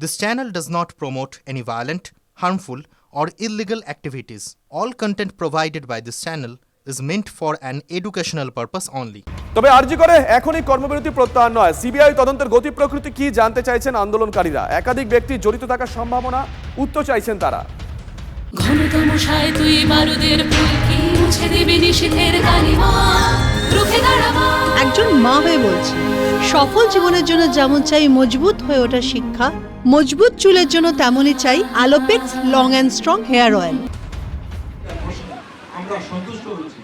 This channel does not promote any violent, harmful, or illegal activities. All content provided by this channel is meant for an educational purpose only. তবে আরজি করে এখনই কর্মবিরতি প্রত্যাহার নয় CBI তদন্তের গতি প্রকৃতি কি জানতে চাইছেন আন্দোলনকারীরা একাধিক ব্যক্তি জড়িত থাকার সম্ভাবনা উত্তর চাইছেন তারা ঘনতম তুই বারুদের ফুলকি মুছে দিবি নিষেধের কালিমা মা হয়ে বলছি সফল জীবনের জন্য যেমন চাই মজবুত হয়ে ওঠা শিক্ষা মজবুত চুলের জন্য তেমনই চাই Alopex long and strong hair oil. আমরা সন্তুষ্ট হচ্ছি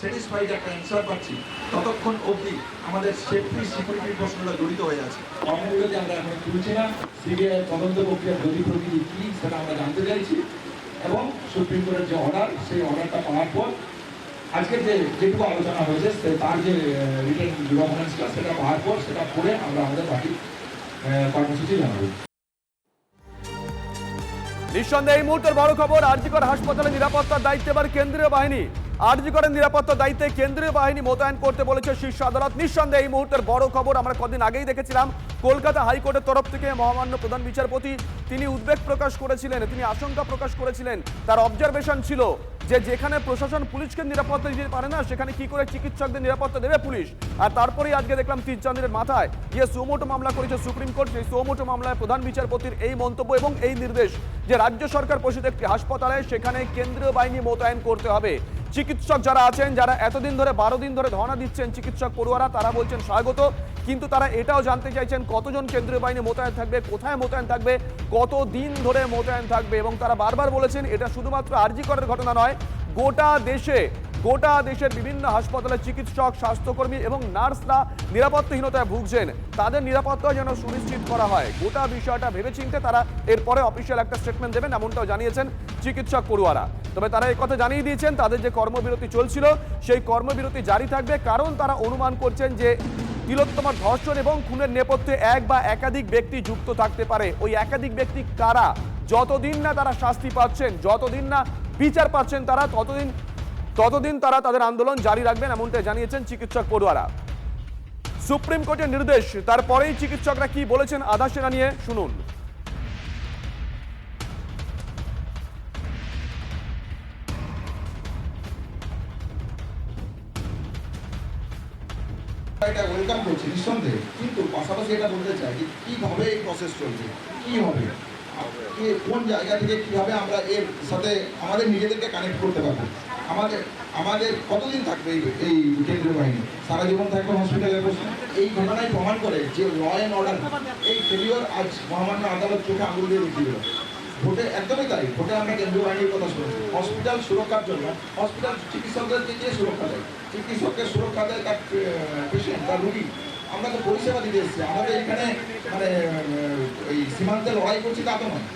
স্যাটিসফাইড একটা অ্যান্সার পাচ্ছি। ততক্ষণ অবধি আমাদের সেফটি সিকিউরিটির প্রশ্নটা জড়িত হয়ে আছে। আমরা এখন তুলছি না। সিবিআই তদন্ত প্রক্রিয়ার গতি প্রকৃতি কি সেটা আমরা জানতে চাইছি। এবং সুপ্রিম কোর্টের যে অর্ডার সেই অর্ডারটা পাওয়ার পর আজকে যে যেটুকু আলোচনা হয়েছে তার যে ডকুমেন্টসটা সেটা পাওয়ার পর, সেটা পড়ে আমরা আমাদের বাকি কর্মসূচি জানাব। নিঃসন্দেহে এই মুহূর্তের বড় খবর, আরজিকর হাসপাতালে নিরাপত্তার দায়িত্বে এবার কেন্দ্রীয় বাহিনী। আরজিকরের নিরাপত্তার দায়িত্বে কেন্দ্রীয় বাহিনী মোতায়েন করতে বলেছে শীর্ষ আদালত। নিঃসন্দেহে এই মুহূর্তের বড় খবর আমরা কদিন আগেই দেখেছিলাম, কলকাতা হাইকোর্টের তরফ থেকে মহামান্য প্রধান বিচারপতি, তিনি উদ্বেগ প্রকাশ করেছিলেন, তিনি আশঙ্কা প্রকাশ করেছিলেন, তার অবজারভেশন ছিল। যে যেখানে প্রশাসন পুলিশকে নিরাপত্তা দিতে পারে না, সেখানে কি করে চিকিৎসকদের নিরাপত্তা দেবে পুলিশ? আর তারপরেই আজকে দেখলাম তিরচান্দের মাথায় গিয়ে সুমোটো মামলা করেছে সুপ্রিম কোর্ট। সেই সুমোটো মামলায় প্রধান বিচারপতির এই মন্তব্য এবং এই নির্দেশ যে রাজ্য সরকার পোষিত একটি হাসপাতালে, সেখানে কেন্দ্রীয় বাহিনী মোতায়েন করতে হবে। চিকিৎসক যারা আছেন, যারা এতদিন ধরে, বারো দিন ধরে ধর্ণা দিচ্ছেন চিকিৎসক পড়ুয়ারা, তারা বলছেন স্বাগত। কিন্তু তারা এটাও জানতে চাইছেন কতজন কেন্দ্রীয় বাহিনী মোতায়েন থাকবে, কোথায় মোতায়েন থাকবে কত দিন ধরে মোতায়েন থাকবে এবং তারা বারবার বলেছেন এটা শুধুমাত্র আরজি করার ঘটনা নয়, গোটা দেশে, গোটা দেশের বিভিন্ন হাসপাতালে চিকিৎসক, স্বাস্থ্যকর্মী এবং নার্সরা নিরাপত্তাহীনতায় ভুগছেন। তাদের নিরাপত্তা যেন সুনিশ্চিত করা হয়। গোটা বিষয়টা ভেবেচিন্তে তারা এরপরে অফিসিয়াল একটা স্টেটমেন্ট দেবেন, এমনটাও জানিয়েছেন চিকিৎসক পড়ুয়ারা। তবে তারা কথা জানিয়ে দিয়েছেন, তাদের যে কর্মবিরতি চলছিল, সেই কর্মবিরতি জারি থাকবে, কারণ তারা অনুমান করছেন যে তিলোত্তমার ধর্ষণ এবং খুনের নেপথ্যে এক বা একাধিক ব্যক্তি যুক্ত থাকতে পারে। ওই একাধিক ব্যক্তি কারা? যতদিন না তারা শাস্তি পাচ্ছেন, যতদিন না বিচার পাচ্ছেন তারা, ততদিন ততদিন তারা তাদের আন্দোলন জারি রাখবেন এমনটাই জানিয়েছেন চিকিৎসক পড়ুয়ারা। সুপ্রিম কোর্টের নির্দেশ, তারপরেই চিকিৎসকরা কি বলেছেন আধা সেনা নিয়ে শুনুন। এটা ওয়েলকাম করছি, নিঃসন্দেহে। কিন্তু পাশাপাশি এটা বলতে চাই যে কীভাবে এই প্রসেস চলছে কী হবে? কোন জায়গা থেকে কীভাবে আমরা এর সাথে আমাদের নিজেদেরকে কানেক্ট করতে পারব? আমাদের আমাদের কতদিন থাকবে এই এই কেন্দ্রীয় বাহিনী? সারা জীবন থাকবে হসপিটালে বসে এই ঘটনাই প্রমাণ করে যে ল অ্যান্ড অর্ডার এই ফেলিওর আজ মহামান্য আদালত চোখে আঙুল দিয়ে দেখিয়ে ভোটে একদমই তাই। ভোটে আমরা কেন্দ্রীয় বাহিনীর কথা শুনেছি। হসপিটাল সুরক্ষার জন্য, হসপিটাল চিকিৎসকদেরকে কে সুরক্ষা দেয় চিকিৎসককে সুরক্ষা দেয় তার পেশেন্ট তার রুগী। আমরা তো পরিষেবা দিতে এসেছি। আমাদের এখানে মানে এই সীমান্তে লড়াই করছি তা তো নয়।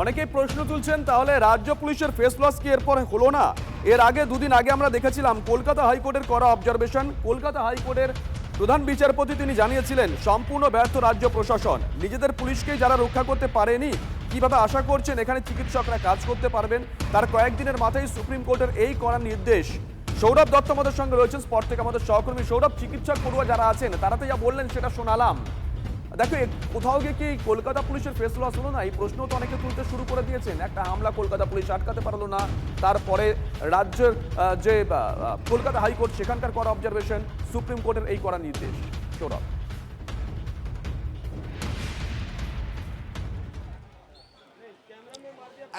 অনেকেই প্রশ্ন তুলছেন, তাহলে রাজ্য পুলিশের ফেস লস কি এরপর হলো না? এর আগে দুদিন আগে আমরা দেখেছিলাম, কলকাতা হাইকোর্টের করা অবজারভেশন কলকাতা হাইকোর্টের প্রধান বিচারপতি তিনি জানিয়েছিলেন, সম্পূর্ণ ব্যর্থ রাজ্য প্রশাসন। নিজেদের পুলিশকে যারা রক্ষা করতে পারেনি, কীভাবে আশা করছেন এখানে চিকিৎসকরা কাজ করতে পারবেন, তার কয়েকদিনের মাথায় সুপ্রিম কোর্টের এই করা নির্দেশ। সৌরভ দত্ত আমাদের সঙ্গে রয়েছেন, স্পট থেকে আমাদের সহকর্মী সৌরভ, চিকিৎসক পড়ুয়া যারা আছেন, তারা তো যা বললেন সেটা শোনালাম। দেখো কোথাও গিয়ে কি কলকাতা পুলিশের ফেস লস হলো না? এই প্রশ্ন তো অনেকে তুলতে শুরু করে দিয়েছেন। একটা হামলা কলকাতা পুলিশ আটকাতে পারল না। তারপরে রাজ্যের যে কলকাতা হাইকোর্ট, সেখানকার করা অবজারভেশন সুপ্রিম কোর্টের এই করা নির্দেশ। সৌরভ।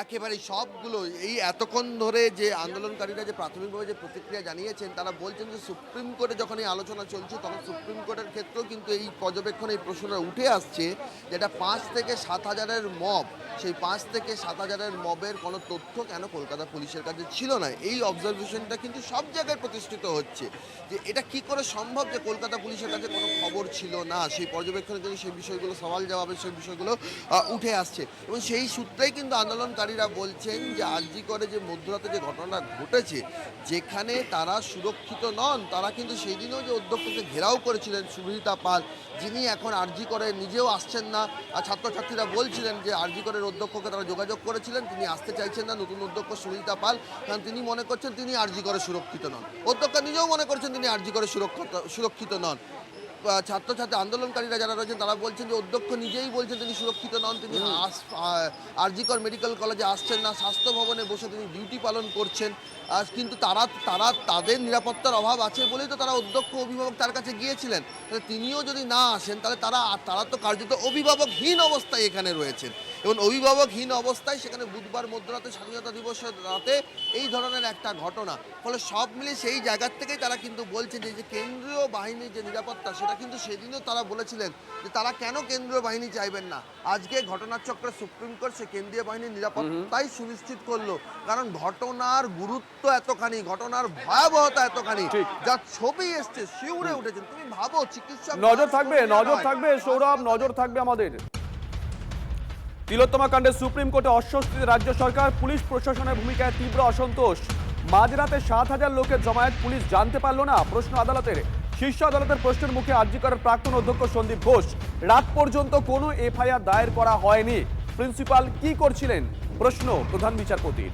একেবারে সবগুলো, এই এতক্ষণ ধরে যে আন্দোলনকারীরা যে প্রাথমিকভাবে যে প্রতিক্রিয়া জানিয়েছেন, তারা বলছেন যে সুপ্রিম কোর্টে যখন এই আলোচনা চলছে, তখন সুপ্রিম কোর্টের ক্ষেত্রেও কিন্তু এই পর্যবেক্ষণে, এই প্রশ্নটা উঠে আসছে যেটা পাঁচ থেকে সাত হাজারের মব, সেই পাঁচ থেকে সাত হাজারের মবের কোনো তথ্য কেন কলকাতা পুলিশের কাছে ছিল না? এই অবজারভেশনটা কিন্তু সব জায়গায় প্রতিষ্ঠিত হচ্ছে। যে এটা কি করে সম্ভব যে কলকাতা পুলিশের কাছে কোনো খবর ছিল না? সেই পর্যবেক্ষণে যদি সেই বিষয়গুলো সওয়াল জবাবে সেই বিষয়গুলো উঠে আসছে। এবং সেই সূত্রেই কিন্তু আন্দোলনকারীরা বলছেন যে আরজি করে যে মধ্যরাতে যে ঘটনাটা ঘটেছে, যেখানে তারা সুরক্ষিত নন, তারা কিন্তু সেই দিনও যে অধ্যক্ষকে ঘেরাও করেছিলেন সুবিধা পাল, যিনি এখন আরজি করে নিজেও আসছেন না। আর ছাত্রছাত্রীরা বলছিলেন যে আরজি করের অধ্যক্ষকে তারা যোগাযোগ করেছিলেন, তিনি আসতে চাইছেন না, নতুন অধ্যক্ষ সুনীতা পাল, কারণ তিনি মনে করছেন তিনি আরজি করে সুরক্ষিত নন। অধ্যক্ষ নিজেও মনে করছেন তিনি আরজি করে সুরক্ষিত সুরক্ষিত নন। ছাত্রছাত্রী আন্দোলনকারীরা যারা রয়েছেন তারা বলছেন যে অধ্যক্ষ নিজেই বলছেন তিনি সুরক্ষিত নন তিনি আরজিকর মেডিকেল কলেজে আসছেন না স্বাস্থ্য ভবনে বসে তিনি ডিউটি পালন করছেন। কিন্তু তারা তারা তাদের নিরাপত্তার অভাব আছে বলেই তো তারা অধ্যক্ষ অভিভাবক তার কাছে গিয়েছিলেন। তাহলে তিনিও যদি না আসেন তাহলে তারা তারা তো কার্যত অভিভাবকহীন অবস্থায় এখানে রয়েছেন। এবং অভিভাবকহীন অবস্থায় সেখানে বুধবার মধ্যরাতে স্বাধীনতা দিবসের রাতে এই ধরনের একটা ঘটনা। ফলে সব মিলে সেই জায়গার থেকেই তারা কিন্তু বলছেন যে কেন্দ্রীয় বাহিনীর যে নিরাপত্তা সেটা কিন্তু সেদিনও তারা বলেছিলেন যে তারা কেন কেন্দ্রীয় বাহিনী চাইবেন না? আজকে ঘটনার চক্রে সুপ্রিম কোর্ট সে কেন্দ্রীয় বাহিনীর নিরাপত্তাই সুনিশ্চিত করল। কারণ ঘটনার গুরুত্ব এতখানি ঘটনার ভয়াবহতা এতখানি। যার ছবি এসছে শিউরে উঠেছেন তুমি ভাবো চিকিৎসা নজর থাকবে নজর থাকবে সৌরভ নজর থাকবে আমাদের। তিলোত্তমা কাণ্ডে সুপ্রিম কোর্টে অস্বস্তিতে রাজ্য সরকার, পুলিশ প্রশাসনের ভূমিকায় তীব্র অসন্তোষ। মাঝরাতে সাত হাজার লোকের জমায়েত, পুলিশ জানতে পারল না, প্রশ্ন আদালতের। শীর্ষ আদালতের প্রশ্নের মুখে আর্জি করার প্রাক্তন অধ্যক্ষ সন্দীপ ঘোষ, রাত পর্যন্ত কোনো এফআইআর দায়ের করা হয়নি। প্রিন্সিপাল কি করছিলেন? প্রশ্ন প্রধান বিচারপতির।